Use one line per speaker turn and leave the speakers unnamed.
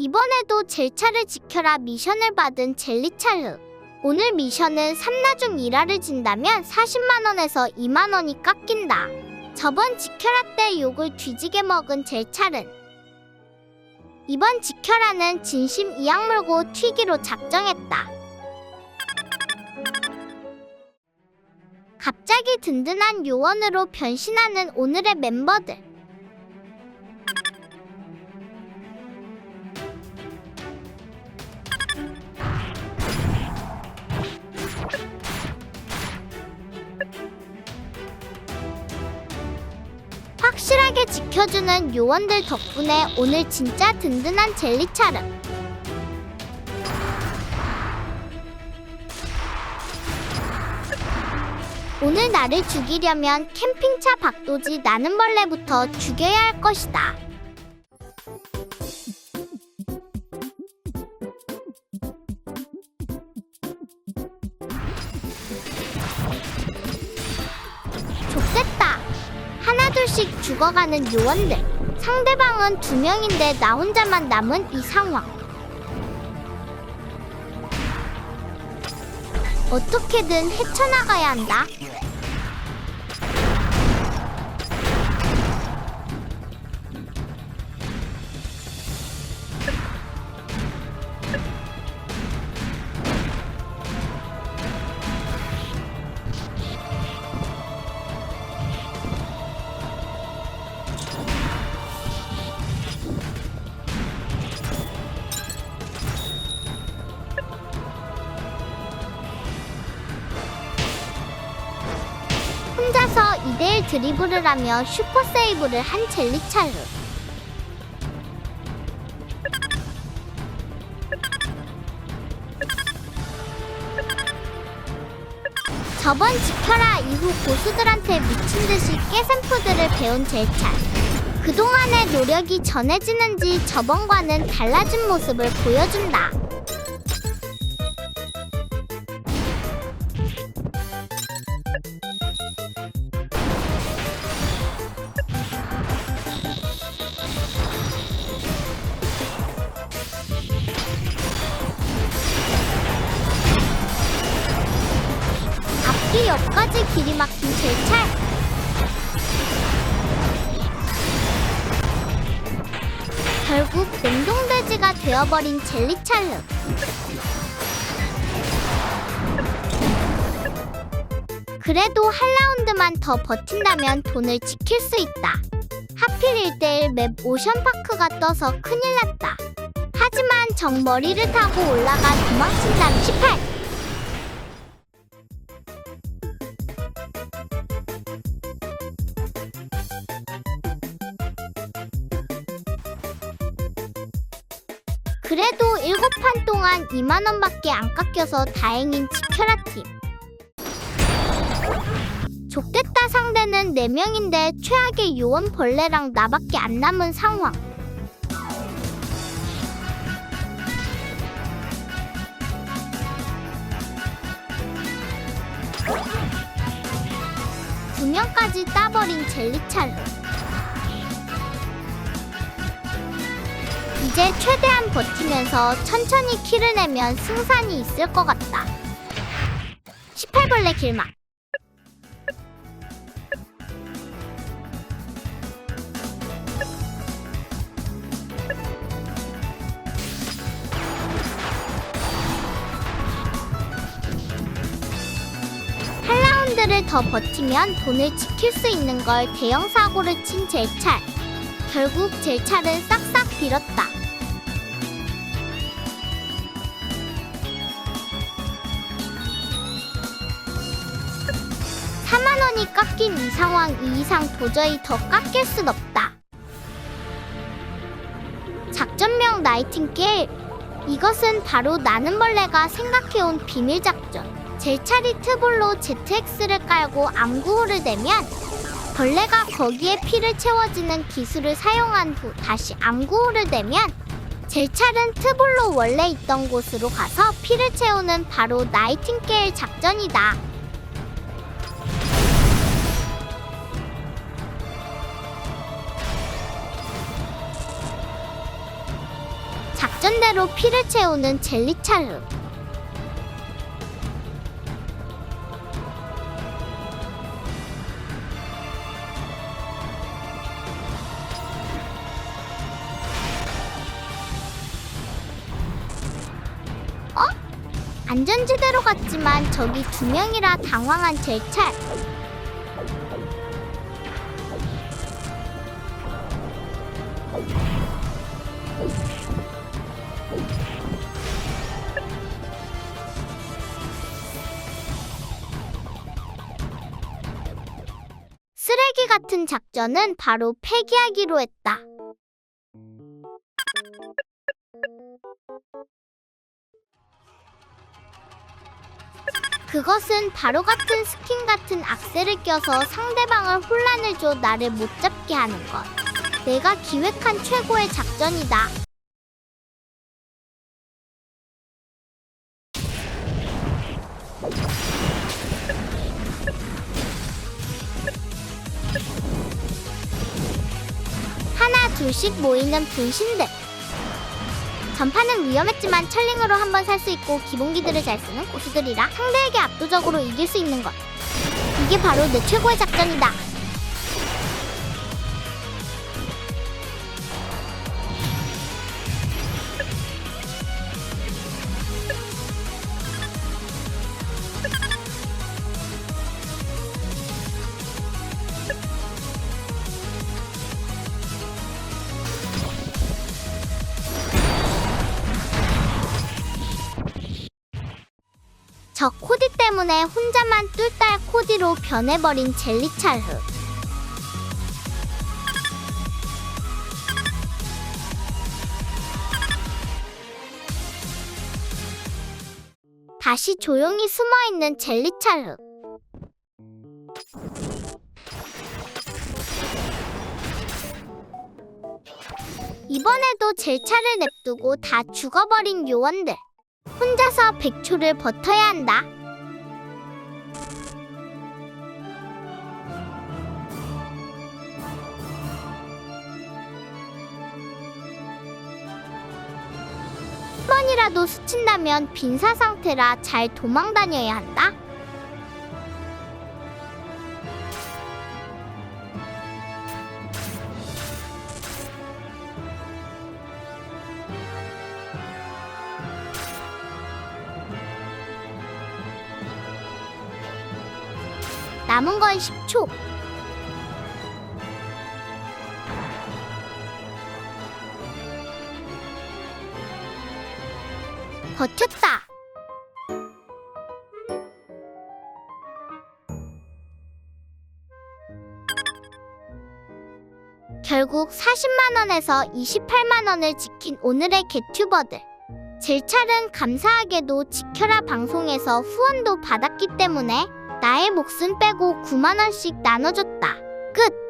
이번에도 젤 차를 지켜라 미션을 받은 젤리 찰르. 오늘 미션은 삼나중 일화를 진다면 40만원에서 2만원이 깎인다. 저번 지켜라 때 욕을 뒤지게 먹은 젤 찰은 이번 지켜라는 진심 이악 물고 튀기로 작정했다. 갑자기 든든한 요원으로 변신하는 오늘의 멤버들. 확실하게 지켜주는 요원들 덕분에 오늘 진짜 든든한 젤리차르. 오늘 나를 죽이려면 캠핑차 박도지 나는 벌레부터 죽여야 할 것이다. 하나둘씩 죽어가는 요원들. 상대방은 두 명인데 나 혼자만 남은 이 상황. 어떻게든 헤쳐나가야 한다. 2대1 드리블을 하며 슈퍼 세이브를 한 젤리찰르. 저번 지켜라 이후 고수들한테 미친 듯이 깨샘프들을 배운 젤찰. 그동안의 노력이 전해지는지 저번과는 달라진 모습을 보여준다. 길이 막힌 젤찰. 결국 냉동돼지가 되어버린 젤리찰르. 그래도 한 라운드만 더 버틴다면 돈을 지킬 수 있다. 하필 1대1 맵 오션파크가 떠서 큰일 났다. 하지만 정머리를 타고 올라가 도망친다는 18. 그래도 7판 동안 2만 원밖에 안 깎여서 다행인 지켜라 팀. 족됐다 상대는 4명인데 최악의 요원 벌레랑 나밖에 안 남은 상황. 두 명까지 따버린 젤리찰로. 이제 최대한 버티면서 천천히 키를 내면 승산이 있을 것 같다. 18벌레 길막. 더 버티면 돈을 지킬 수 있는 걸 대형 사고를 친 젤찰. 결국 젤찰은 싹싹 빌었다. 원이 깎인 이 상황 이 이상 도저히 더 깎일 순 없다. 작전명 나이팅게일. 이것은 바로 나는 벌레가 생각해온 비밀 작전. 젤차리 트볼로 ZX를 깔고 암구호를 내면 벌레가 거기에 피를 채워지는 기술을 사용한 후 다시 암구호를 내면 젤찰은 트볼로 원래 있던 곳으로 가서 피를 채우는 바로 나이팅게일 작전이다. 작전대로 피를 채우는 젤리찰흙. 안전지대로 갔지만 저기 두 명이라 당황한 젤찰. 쓰레기 같은 작전은 바로 폐기하기로 했다. 그것은 바로 같은 스킨 같은 악셀을 껴서 상대방을 혼란을 줘 나를 못 잡게 하는 것. 내가 기획한 최고의 작전이다. 하나 둘씩 모이는 분신들. 전파는 위험했지만 철링으로 한번 살 수 있고 기본기들을 잘 쓰는 고수들이라 상대에게 압도적으로 이길 수 있는 것. 이게 바로 내 최고의 작전이다. 때문에 혼자만 뚫딸 코디로 변해버린 젤리 찰흐. 다시 조용히 숨어있는 젤리 찰흐. 이번에도 젤 차를 냅두고 다 죽어버린 요원들. 혼자서 100초를 버텨야 한다. 한 번이라도 스친다면 빈사 상태라 잘 도망 다녀야 한다. 남은 건 10초. 버텼다. 결국 40만 원에서 28만 원을 지킨 오늘의 개튜버들. 질찰은 감사하게도 지켜라 방송에서 후원도 받았기 때문에 나의 목숨 빼고 9만 원씩 나눠줬다. 끝.